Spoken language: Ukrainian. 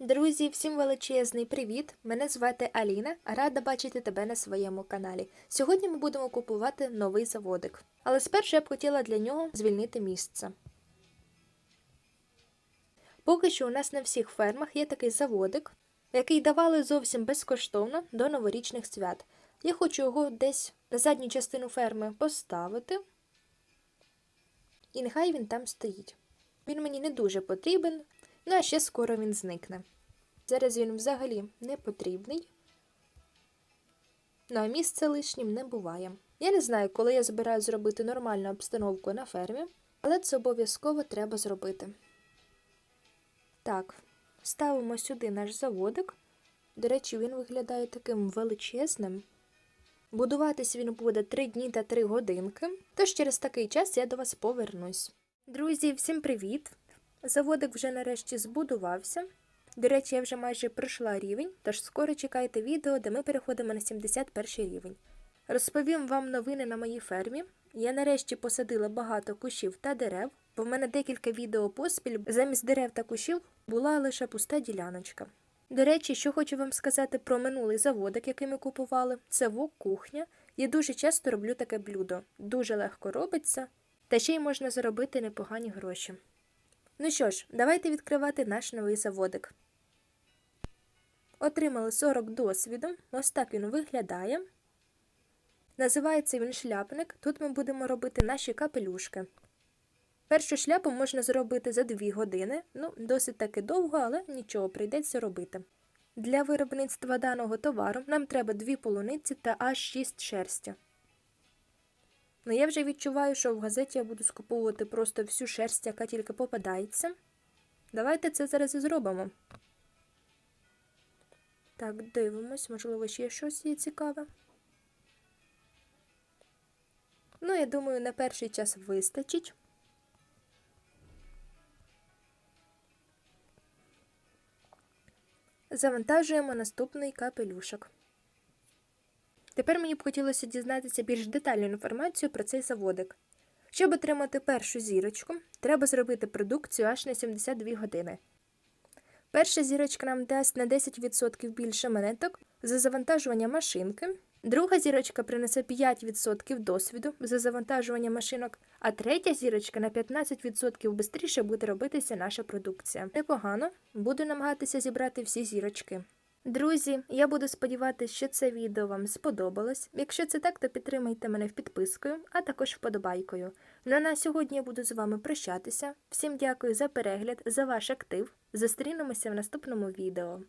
Друзі, всім величезний привіт! Мене звати Аліна, рада бачити тебе на своєму каналі. Сьогодні ми будемо купувати новий заводик. Але спершу я б хотіла для нього звільнити місце. Поки що у нас на всіх фермах є такий заводик, який давали зовсім безкоштовно до новорічних свят. Я хочу його десь на задню частину ферми поставити, і нехай він там стоїть. Він мені не дуже потрібен, ну а ще скоро він зникне. Зараз він взагалі не потрібний. Ну а місце лишнім не буває. Я не знаю, коли я збираю зробити нормальну обстановку на фермі, але це обов'язково треба зробити. Так, ставимо сюди наш заводик. До речі, він виглядає таким величезним. Будуватись він буде 3 дні та 3 годинки, тож через такий час я до вас повернусь. Друзі, всім привіт! Заводик вже нарешті збудувався. До речі, я вже майже пройшла рівень, тож скоро чекайте відео, де ми переходимо на 71 рівень. Розповім вам новини на моїй фермі. Я нарешті посадила багато кущів та дерев, бо в мене декілька відео поспіль замість дерев та кущів була лише пуста діляночка. До речі, що хочу вам сказати про минулий заводик, який ми купували, це вок кухня. Я дуже часто роблю таке блюдо. Дуже легко робиться, та ще й можна заробити непогані гроші. Ну що ж, давайте відкривати наш новий заводик. Отримали 40 досвіду. Ось так він виглядає. Називається він шляпник. Тут ми будемо робити наші капелюшки. Першу шляпу можна зробити за 2 години. Ну, досить таки довго, але нічого, прийдеться робити. Для виробництва даного товару нам треба 2 полуниці та аж 6 шерсті. Ну, я вже відчуваю, що в газеті я буду скуповувати просто всю шерсть, яка тільки попадається. Давайте це зараз і зробимо. Так, дивимось, можливо, ще щось є цікаве. Ну, я думаю, на перший час вистачить. Завантажуємо наступний капелюшок. Тепер мені б хотілося дізнатися більш детальну інформацію про цей заводик. Щоб отримати першу зірочку, треба зробити продукцію аж на 72 години. Перша зірочка нам дасть на 10% більше монеток за завантажування машинки. Друга зірочка принесе 5% досвіду за завантажування машинок, а третя зірочка на 15% швидше буде робитися наша продукція. Непогано, буду намагатися зібрати всі зірочки. Друзі, я буду сподіватися, що це відео вам сподобалось. Якщо це так, то підтримайте мене підпискою, а також вподобайкою. Ну на сьогодні я буду з вами прощатися. Всім дякую за перегляд, за ваш актив. Зустрінемося в наступному відео.